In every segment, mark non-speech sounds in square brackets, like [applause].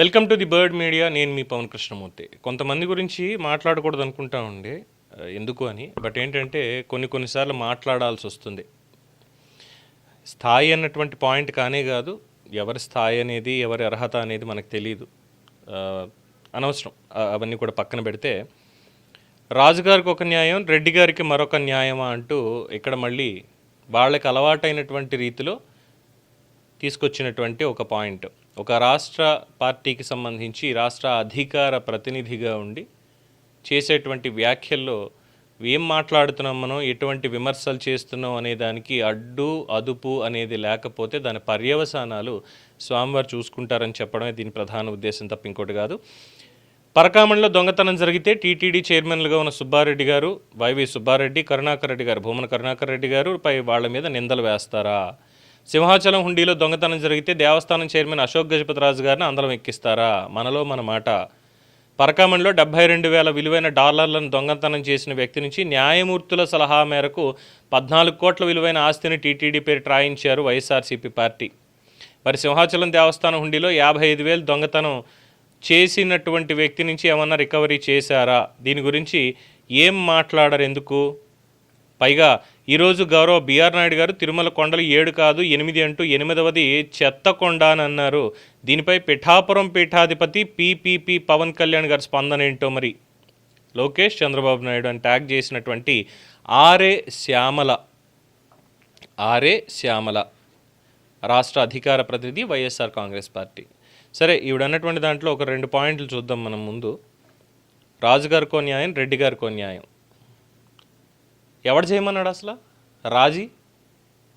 Welcome to the bird media. నేను మీ పవన్ కృష్ణమూర్తి. కొంతమంది గురించి మాట్లాడకూడదు అనుకుంటా ఉండే ఎందుకు అని. బట్ ఏంటంటే కొన్ని కొన్నిసార్లు మాట్లాడాల్సి వస్తుంది. స్థాయి అన్నటువంటి పాయింట్ కానే కాదు ఎవరి స్థాయి అనేది ఎవరి అర్హత అనేది మనకు తెలియదు అనవసరం. అవన్నీ కూడా పక్కన పెడితే రాజుగారికి ఒక న్యాయం రెడ్డి గారికి మరొక న్యాయమా అంటూ ఇక్కడ మళ్ళీ వాళ్ళకి అలవాటైనటువంటి రీతిలో తీసుకొచ్చినటువంటి ఒక పాయింట్. ఒక రాష్ట్ర పార్టీకి సంబంధించి రాష్ట్ర అధికార ప్రతినిధిగా ఉండి చేసేటువంటి వ్యాఖ్యల్లో ఏం మాట్లాడుతున్నాం మనం ఎటువంటి విమర్శలు చేస్తున్నాం అనే దానికి అడ్డు అదుపు అనేది లేకపోతే దాని పర్యవసానాలు స్వామివారు చూసుకుంటారని చెప్పడమే దీని ప్రధాన ఉద్దేశం తప్ప ఇంకోటి కాదు. పరకామణిలో దొంగతనం జరిగితే టీటీడీ చైర్మన్లుగా ఉన్న సుబ్బారెడ్డి గారు వైవి సుబ్బారెడ్డి కరుణాకర్ రెడ్డి గారు భూమన కరుణాకర్ రెడ్డి గారు పై వాళ్ళ మీద నిందలు వేస్తారా? సింహాచలం హుండీలో దొంగతనం జరిగితే దేవస్థానం చైర్మన్ అశోక్ గజపతిరాజు గారిని అందలం ఎక్కిస్తారా? మనలో మన మాట. పరకామణిలో డెబ్బై రెండు వేల విలువైన డాలర్లను దొంగతనం చేసిన వ్యక్తి నుంచి న్యాయమూర్తుల సలహా మేరకు పద్నాలుగు కోట్ల విలువైన ఆస్తిని టీటీడీ పేరు ట్రాయించారు వైఎస్ఆర్సీపీ పార్టీ. మరి సింహాచలం దేవస్థానం హుండీలో యాభై ఐదు వేలు దొంగతనం చేసినటువంటి వ్యక్తి నుంచి ఏమన్నా రికవరీ చేశారా? దీని గురించి ఏం మాట్లాడరు ఎందుకు పైగా ఈరోజు గౌరవ బీఆర్ నాయుడు గారు తిరుమల కొండలు ఏడు కాదు ఎనిమిది అంటూ ఎనిమిదవది చెత్త కొండ అని అన్నారు దీనిపై పిఠాపురం పీఠాధిపతి పిపిపి పవన్ కళ్యాణ్ గారి స్పందన ఏంటో మరి? లోకేష్ చంద్రబాబు నాయుడు అని ట్యాగ్ చేసినటువంటి ఆర్ఏ శ్యామల. ఆర్ఏ శ్యామల రాష్ట్ర అధికార ప్రతినిధి వైఎస్ఆర్ కాంగ్రెస్ పార్టీ. సరే ఈవిడన్నటువంటి దాంట్లో ఒక రెండు పాయింట్లు చూద్దాం మనం ముందు. రాజుగారికో న్యాయం రెడ్డి గారికో న్యాయం. ఎవడు చేయమన్నాడు అసలు? రాజీ?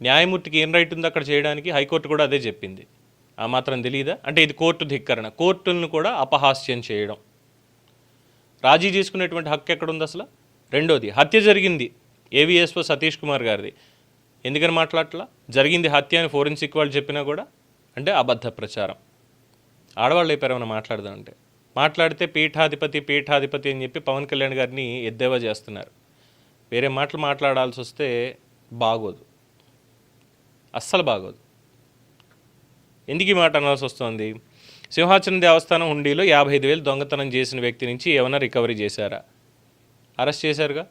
న్యాయమూర్తికి ఏం రైట్ ఉంది అక్కడ చేయడానికి? హైకోర్టు కూడా అదే చెప్పింది. ఆ మాత్రం తెలియదా అంటే ఇది కోర్టు ధిక్కరణ. కోర్టులను కూడా అపహాస్యం చేయడం. రాజీ చేసుకునేటువంటి హక్కు ఎక్కడ ఉంది అసలు? రెండోది హత్య జరిగింది ఏవిఎస్ఓ సతీష్ కుమార్ గారిది. ఎందుకని మాట్లాడలా జరిగింది హత్య అని ఫోరెన్సిక్ వాళ్ళు చెప్పినా కూడా? అంటే అబద్ధ ప్రచారం. ఆడవాళ్ళు అయిపోయారు మాట్లాడదామంటే? మాట్లాడితే పీఠాధిపతి పీఠాధిపతి అని చెప్పి పవన్ కళ్యాణ్ గారిని ఎద్దేవా చేస్తున్నారు. వేరే మాటలు మాట్లాడాల్సి వస్తే బాగోదు. అస్సలు బాగోదు. ఎందుకు ఈ మాట అనాల్సి వస్తుంది సింహాచలం దేవస్థానం హుండీలో యాభై ఐదు వేలు దొంగతనం చేసిన వ్యక్తి నుంచి ఏమైనా రికవరీ చేశారా? అరెస్ట్ చేశారుగా?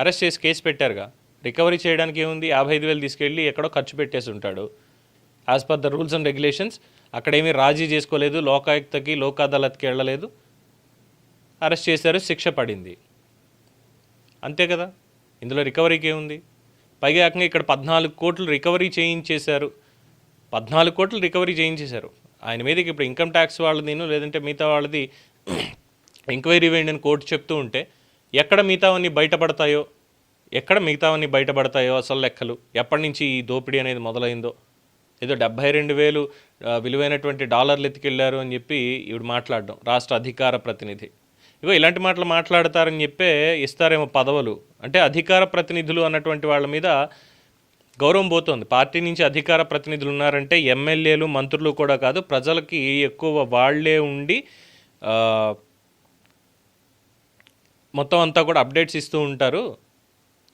అరెస్ట్ చేసి కేసు పెట్టారుగా? రికవరీ చేయడానికి ఏముంది? యాభై ఐదు వేలు తీసుకెళ్ళి ఎక్కడో ఖర్చు పెట్టేసి ఉంటాడు. As per the rules and regulations అక్కడేమీ రాజీ చేసుకోలేదు లోకాయుక్తకి లోక్ అదాలత్కి వెళ్ళలేదు. అరెస్ట్ చేశారు శిక్ష పడింది. అంతే కదా? ఇందులో రికవరీకి ఏముంది? పైగా ఏకంగా ఇక్కడ పద్నాలుగు కోట్లు రికవరీ చేయించేశారు. పద్నాలుగు కోట్లు రికవరీ చేయించేశారు. ఆయన మీదకి ఇప్పుడు ఇన్కమ్ ట్యాక్స్ వాళ్ళది లేదంటే మిగతా వాళ్ళది [clears throat] ఎంక్వైరీ వేయండి అని కోర్టు చెప్తూ ఉంటే ఎక్కడ మిగతావన్నీ బయటపడతాయో ఎక్కడ మిగతావన్నీ బయటపడతాయో అసలు లెక్కలు? ఎప్పటి నుంచి ఈ దోపిడీ అనేది మొదలైందో? ఏదో డెబ్బై రెండు వేలు విలువైనటువంటి డాలర్లు ఎత్తుకెళ్ళారు అని చెప్పి ఇవి మాట్లాడడం రాష్ట్ర అధికార ప్రతినిధి. ఇగో ఇలాంటి మాటలు మాట్లాడతారని చెప్పే ఇస్తారేమో పదవులు. అంటే అధికార ప్రతినిధులు అన్నటువంటి వాళ్ళ మీద గౌరవం పోతుంది. పార్టీ నుంచి అధికార ప్రతినిధులు ఉన్నారంటే ఎమ్మెల్యేలు మంత్రులు కూడా కాదు ప్రజలకి ఎక్కువ వాళ్ళే ఉండి మొత్తం అంతా కూడా అప్డేట్స్ ఇస్తూ ఉంటారు.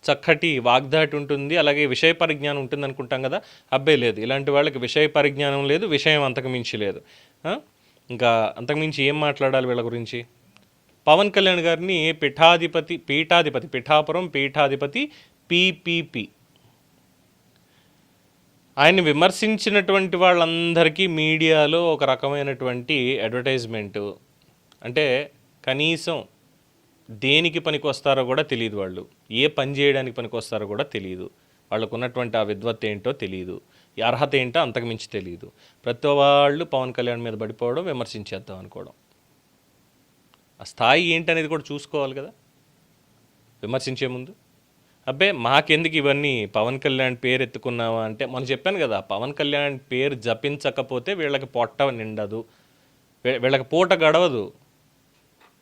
చక్కటి వాగ్దాటి ఉంటుంది. అలాగే విషయ పరిజ్ఞానం ఉంటుంది అనుకుంటాం కదా అబ్బాయి లేదు. ఇలాంటి వాళ్ళకి విషయ పరిజ్ఞానం లేదు విషయం అంతకు మించి లేదు. ఇంకా అంతకుమించి ఏం మాట్లాడాలి వీళ్ళ గురించి? పవన్ కళ్యాణ్ గారిని పీఠాధిపతి పీఠాధిపతి పిఠాపురం పీఠాధిపతి పిపిపి. ఆయన్ని విమర్శించినటువంటి వాళ్ళందరికీ మీడియాలో ఒక రకమైనటువంటి అడ్వర్టైజ్మెంటు. అంటే కనీసం దేనికి పనికి వస్తారో కూడా తెలియదు వాళ్ళు. ఏ పని చేయడానికి పనికి వస్తారో కూడా తెలియదు వాళ్ళకు ఉన్నటువంటి ఆ విద్వత్ ఏంటో తెలియదు ఈ అర్హత ఏంటో అంతకుమించి తెలియదు ప్రతి వాళ్ళు పవన్ కళ్యాణ్ మీద పడిపోవడం విమర్శించేద్దాం అనుకోవడం. ఆ స్థాయి ఏంటనేది కూడా చూసుకోవాలి కదా. విమర్శించే ముందు. అబ్బే మాకెందుకు ఇవన్నీ పవన్ కళ్యాణ్ పేరు ఎత్తుకున్నావా అంటే మనం చెప్పాను కదా పవన్ కళ్యాణ్ పేరు జపించకపోతే వీళ్ళకి పొట్ట నిండదు. వీళ్ళకి పూట గడవదు.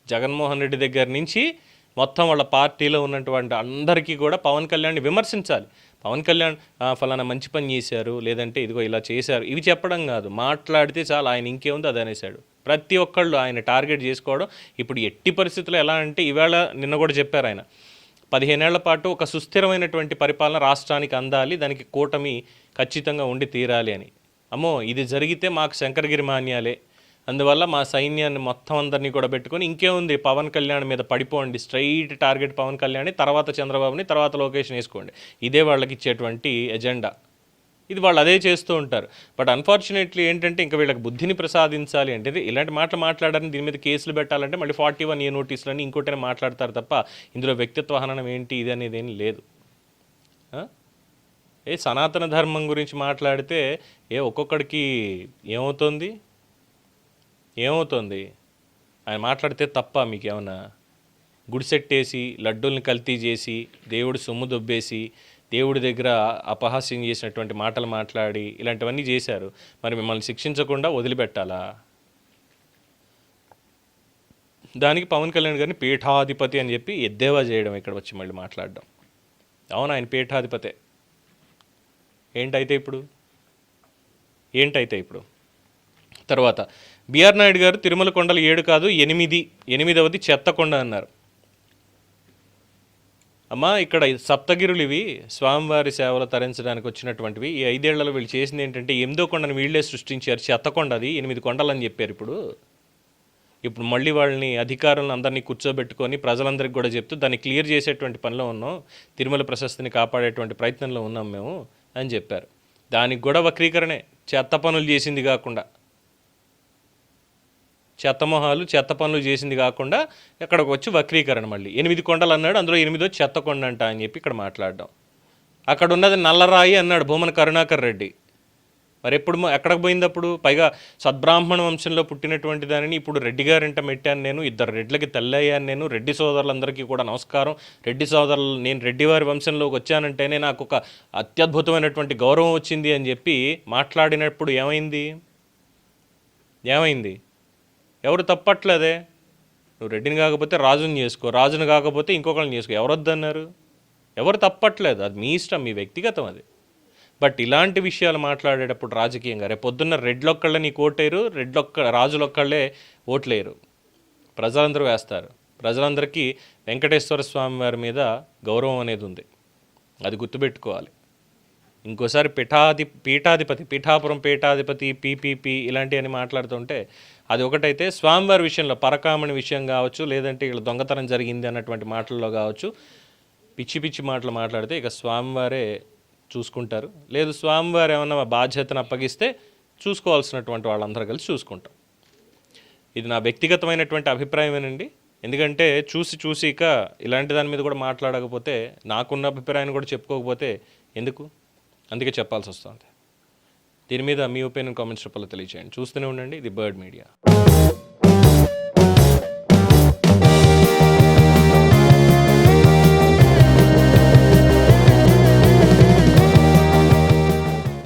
జగన్మోహన్ రెడ్డి దగ్గర నుంచి మొత్తం వాళ్ళ పార్టీలో ఉన్నటువంటి అందరికీ కూడా పవన్ కళ్యాణ్ని విమర్శించాలి. పవన్ కళ్యాణ్ ఫలానా మంచి పని చేశారు లేదంటే ఇదిగో ఇలా చేశారు. ఇవి చెప్పడం కాదు. మాట్లాడితే చాలు ఆయన ఇంకేముంది అది అనేశాడు. ప్రతి ఒక్కళ్ళు ఆయన టార్గెట్ చేసుకోవడం. ఇప్పుడు ఎట్టి పరిస్థితుల్లో ఎలా అంటే ఈవేళ నిన్న కూడా చెప్పారు ఆయన. పదిహేనేళ్ళ పాటు ఒక సుస్థిరమైనటువంటి పరిపాలన రాష్ట్రానికి అందాలి దానికి కూటమి ఖచ్చితంగా ఉండి తీరాలి అని. అమ్మో ఇది జరిగితే మాకు శంకరగిరి మాన్యాలే. అందువల్ల మా సైన్యాన్ని మొత్తం అందరినీ కూడా పెట్టుకొని ఇంకేముంది పవన్ కళ్యాణ్ మీద పడిపోండి స్ట్రైట్ టార్గెట్ పవన్ కళ్యాణ్ తర్వాత చంద్రబాబుని తర్వాత లొకేషన్ వేసుకోండి. ఇదే వాళ్ళకి ఇచ్చేటువంటి ఎజెండా. ఇది వాళ్ళు అదే చేస్తూ ఉంటారు. బట్ అన్ఫార్చునేట్లీ ఏంటంటే ఇంకా వీళ్ళకి బుద్ధిని ప్రసాదించాలి అంటే ఇలాంటి మాటలు మాట్లాడాలని దీని మీద కేసులు పెట్టాలంటే మళ్ళీ ఫార్టీ వన్ ఏ నోటీసులని ఇంకోటైనా మాట్లాడతారు తప్ప ఇందులో వ్యక్తిత్వ హననం ఏంటి ఇది అనేది ఏం లేదు. ఏ సనాతన ధర్మం గురించి మాట్లాడితే ఏ ఒక్కొక్కడికి ఏమవుతుంది? ఏమవుతుంది? ఆయన మాట్లాడితే తప్ప మీకేమన్నా గుడిసెట్టేసి లడ్డూల్ని కల్తీ చేసి దేవుడు సొమ్ము దొబ్బేసి దేవుడి దగ్గర అపహాస్యం చేసినటువంటి మాటలు మాట్లాడి ఇలాంటివన్నీ చేశారు. మరి మిమ్మల్ని శిక్షించకుండా వదిలిపెట్టాలా? దానికి పవన్ కళ్యాణ్ గారిని పీఠాధిపతి అని చెప్పి ఎద్దేవా చేయడం ఇక్కడ వచ్చి మళ్ళీ మాట్లాడడం. అవును ఆయన పీఠాధిపతే. ఏంటైతే ఇప్పుడు? ఏంటైతే ఇప్పుడు? తర్వాత బిఆర్ నాయుడు గారు తిరుమల కొండలు ఏడు కాదు ఎనిమిది ఎనిమిదవది చెత్త కొండ అన్నారు. అమ్మా ఇక్కడ సప్తగిరులు ఇవి స్వామివారి సేవలు తరించడానికి వచ్చినటువంటివి. ఈ ఐదేళ్ళలో వీళ్ళు చేసింది ఏంటంటే ఎనిమిదో కొండను వీళ్ళే సృష్టించారు. చెత్త కొండ అది ఎనిమిది కొండలు అని చెప్పారు ఇప్పుడు. ఇప్పుడు మళ్ళీ వాళ్ళని అధికారులను అందరినీ కూర్చోబెట్టుకొని ప్రజలందరికీ కూడా చెప్తూ దాన్ని క్లియర్ చేసేటువంటి పనిలో ఉన్నాం. తిరుమల ప్రశస్తిని కాపాడేటువంటి ప్రయత్నంలో ఉన్నాం మేము అని చెప్పారు. దానికి కూడా వక్రీకరణే. చెత్త పనులు చేసింది కాకుండా. చెత్త మొహాలు చెత్త పనులు చేసింది కాకుండా ఇక్కడికి వచ్చి వక్రీకరణ మళ్ళీ. ఎనిమిది కొండలు అన్నాడు అందులో ఎనిమిదో చెత్త కొండ అంట అని చెప్పి ఇక్కడ మాట్లాడడం. అక్కడ ఉన్నది నల్లరాయి అన్నాడు భూమన కరుణాకర్ రెడ్డి. మరి ఎప్పుడు ఎక్కడికి పోయిందప్పుడు పైగా సద్బ్రాహ్మణ వంశంలో పుట్టినటువంటి దానిని ఇప్పుడు రెడ్డి గారింట మెట్టాను నేను ఇద్దరు రెడ్లకి తెల్లయ్యాను నేను రెడ్డి సోదరులందరికీ కూడా నమస్కారం. రెడ్డి సోదరులు నేను రెడ్డి వారి వంశంలోకి వచ్చానంటేనే నాకు ఒక అత్యద్భుతమైనటువంటి గౌరవం వచ్చింది అని చెప్పి మాట్లాడినప్పుడు ఏమైంది? ఏమైంది? ఎవరు తప్పట్లేదే? నువ్వు రెడ్డిని కాకపోతే రాజుని చేసుకో రాజుని కాకపోతే ఇంకొకరిని చేసుకో. ఎవరు వద్దన్నారు ఎవరు తప్పట్లేదు? అది మీ ఇష్టం మీ వ్యక్తిగతం అది. బట్ ఇలాంటి విషయాలు మాట్లాడేటప్పుడు రాజకీయంగా రేపు పొద్దున్న రెడ్లొక్కళ్ళే నీకు ఓటేరు రెడ్లొక్క రాజులొక్కళ్ళే ఓట్లేరు ప్రజలందరూ వేస్తారు. ప్రజలందరికీ వెంకటేశ్వర స్వామి వారి మీద గౌరవం అనేది ఉంది. అది గుర్తుపెట్టుకోవాలి. ఇంకోసారి పీఠాధి పీఠాధిపతి పీఠాపురం పీఠాధిపతి పీపీపీ ఇలాంటివన్నీ మాట్లాడుతుంటే అది ఒకటైతే స్వామివారి విషయంలో పరకామణి విషయం కావచ్చు లేదంటే ఇక్కడ దొంగతనం జరిగింది అన్నటువంటి మాటల్లో కావచ్చు పిచ్చి పిచ్చి మాటలు మాట్లాడితే ఇక స్వామివారే చూసుకుంటారు. లేదు స్వామివారు ఏమన్నా బాధ్యతను అప్పగిస్తే చూసుకోవాల్సినటువంటి వాళ్ళందరూ కలిసి చూసుకుంటాం. ఇది నా వ్యక్తిగతమైనటువంటి అభిప్రాయమేనండి. ఎందుకంటే చూసి చూసి ఇక ఇలాంటి దాని మీద కూడా మాట్లాడకపోతే నాకున్న అభిప్రాయాన్ని కూడా చెప్పుకోకపోతే ఎందుకు? అందుకే చెప్పాల్సి వస్తుంది. దీని మీద మీ ఒపీనియన్ కామెంట్స్ రూపంలో తెలియజేయండి చూస్తూనే ఉండండి. ఇది బర్డ్ మీడియా.